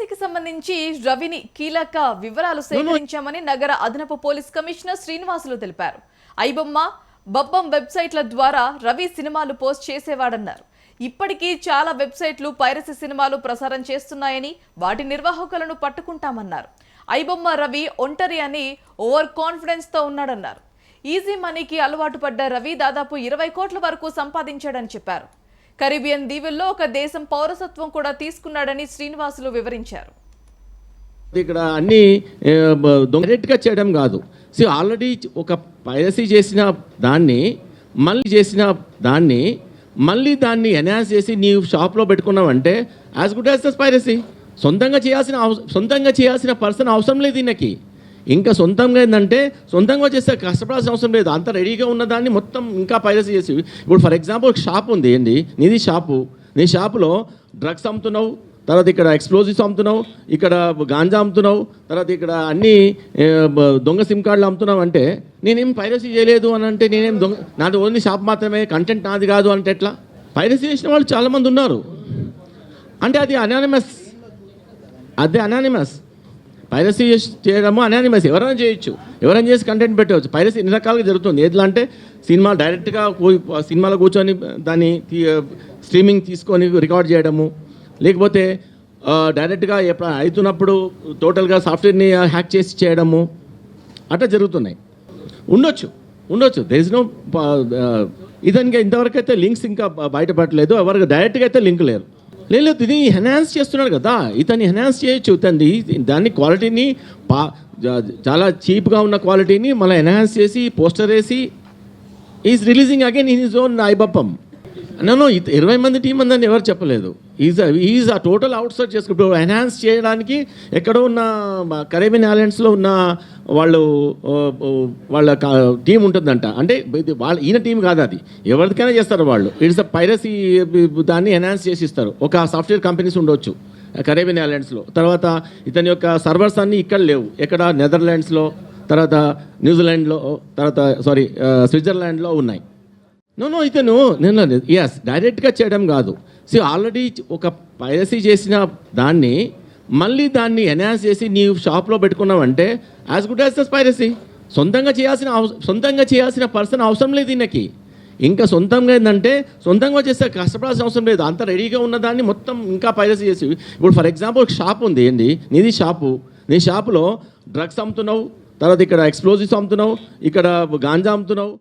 పైరసీకి సంబంధించి రవిని కీలక వివరాలు సేకరించామని నగర అదనపు పోలీస్ కమిషనర్ శ్రీనివాసులు తెలిపారు. ఐబొమ్మ బబ్బం వెబ్సైట్ల ద్వారా రవి సినిమాలు పోస్ట్ చేసేవాడన్నారు. ఇప్పటికీ చాలా వెబ్సైట్లు పైరసీ సినిమాలు ప్రసారం చేస్తున్నాయని వాటి నిర్వాహకులను పట్టుకుంటామన్నారు. ఐబొమ్మ రవి ఒంటరి అని ఓవర్ కాన్ఫిడెన్స్తో ఉన్నాడన్నారు. ఈజీ మనీకి అలవాటు పడ్డ రవి దాదాపు ఇరవై కోట్ల వరకు సంపాదించాడని చెప్పారు. కరీబియన్ దీవుల్లో ఒక దేశం పౌరసత్వం కూడా తీసుకున్నాడని శ్రీనివాసులు వివరించారు. ఇక్కడ అన్ని డైరెక్ట్గా చేయడం కాదు. సో ఆల్రెడీ ఒక పైరసీ చేసిన దాన్ని మళ్ళీ చేసిన దాన్ని మళ్ళీ దాన్ని ఎన్హాన్స్ చేసి నీ షాప్లో పెట్టుకున్నావంటే as good as the piracy సొంతంగా చేయాల్సిన సొంతంగా చేయాల్సిన పర్సన్ అవసరం లేదు దీనికి ఇంకా సొంతంగా ఏంటంటే సొంతంగా చేస్తే కష్టపడాల్సిన అవసరం లేదు. అంత రెడీగా ఉన్నదాన్ని మొత్తం ఇంకా పైరసీ చేసి ఇప్పుడు ఫర్ ఎగ్జాంపుల్ షాప్ ఉంది ఏంటి నీది షాపు. నీ షాపులో డ్రగ్స్ అమ్ముతున్నావు తర్వాత ఇక్కడ ఎక్స్ప్లోజివ్స్ అమ్ముతున్నావు ఇక్కడ గాంజా అమ్ముతున్నావు తర్వాత ఇక్కడ అన్ని దొంగ సిమ్ కార్డులు అమ్ముతున్నావు అంటే నేనేం పైరసీ చేయలేదు అని అంటే నేనేం దొంగ నాది ఓన్లీ షాప్ మాత్రమే కంటెంట్ నాది కాదు అంటే ఎట్లా? పైరసీ చేసిన వాళ్ళు చాలామంది ఉన్నారు. అంటే అది అనానిమస్ అదే అనానిమస్ పైరసీ చేయడము అనానిమస్ ఎవరైనా చేయొచ్చు. ఎవరైనా చేసి కంటెంట్ పెట్టవచ్చు. పైరసీ ఎన్ని రకాలుగా జరుగుతుంది? ఎట్లా అంటే సినిమా డైరెక్ట్గా సినిమాలో కూర్చొని దాన్ని స్ట్రీమింగ్ తీసుకొని రికార్డ్ చేయడము. లేకపోతే డైరెక్ట్గా ఎప్పుడు అవుతున్నప్పుడు టోటల్గా సాఫ్ట్వేర్ని హ్యాక్ చేసి చేయడము. అట్లా జరుగుతున్నాయి. ఉండొచ్చు. ఉండొచ్చు. దెర్ ఇస్ నో ఇతనికి ఇంతవరకు అయితే లింక్స్ ఇంకా బయటపడలేదు ఎవరికి డైరెక్ట్గా అయితే లింక్ లేరు. లేదు ఇది ఎన్హాన్స్ చేస్తున్నాడు కదా. ఇతన్ని ఎన్హాన్స్ చేయొచ్చు. ఇతన్ని దాన్ని క్వాలిటీని పా చాలా చీప్గా ఉన్న క్వాలిటీని మళ్ళీ ఎన్హాన్స్ చేసి పోస్టర్ వేసి is releasing again in his own ఐబప్పం నన్ను ఇరవై మంది టీం ఉందని ఎవరు చెప్పలేదు. ఈజ్ ఈజ్ ఆ టోటల్ అవుట్ సోర్స్ చేసుకుంటూ ఎన్హాన్స్ చేయడానికి ఎక్కడో ఉన్న కరేబియన్ ఐలాండ్స్లో ఉన్న వాళ్ళు వాళ్ళ టీం ఉంటుందంట. అంటే వాళ్ళ ఈయన టీం కాదు అది. ఎవరికైనా చేస్తారు వాళ్ళు. ఇట్స్ అ పైరసీ దాన్ని ఎన్హాన్స్ చేసి ఇస్తారు. ఒక సాఫ్ట్వేర్ కంపెనీస్ ఉండొచ్చు కరేబియన్ ఐలాండ్స్లో. తర్వాత ఇతని యొక్క సర్వర్స్ అన్నీ ఇక్కడ లేవు. ఎక్కడ? నెదర్లాండ్స్లో తర్వాత న్యూజిలాండ్లో తర్వాత సారీ స్విట్జర్లాండ్లో ఉన్నాయి. నో నో ఇతను నేను ఎస్ డైరెక్ట్గా చేయడం కాదు. సో ఆల్రెడీ ఒక పైరసీ చేసిన దాన్ని మళ్ళీ దాన్ని ఎన్హాన్స్ చేసి నీ షాప్లో పెట్టుకున్నావంటే as good as the piracy సొంతంగా చేయాల్సిన సొంతంగా చేయాల్సిన పర్సన్ అవసరం లేదు ఈయనకి. ఇంకా సొంతంగా ఏంటంటే సొంతంగా చేస్తే కష్టపడాల్సిన అవసరం లేదు. అంత రెడీగా ఉన్న దాన్ని మొత్తం ఇంకా పైరసీ చేసి ఇప్పుడు ఫర్ ఎగ్జాంపుల్ ఒక షాప్ ఉంది ఏంది? నీది షాపు నీ షాపులో డ్రగ్స్ అమ్ముతున్నావు తర్వాత ఇక్కడ ఎక్స్ప్లోజివ్స్ అమ్ముతున్నావు ఇక్కడ గాంజా అమ్ముతున్నావు.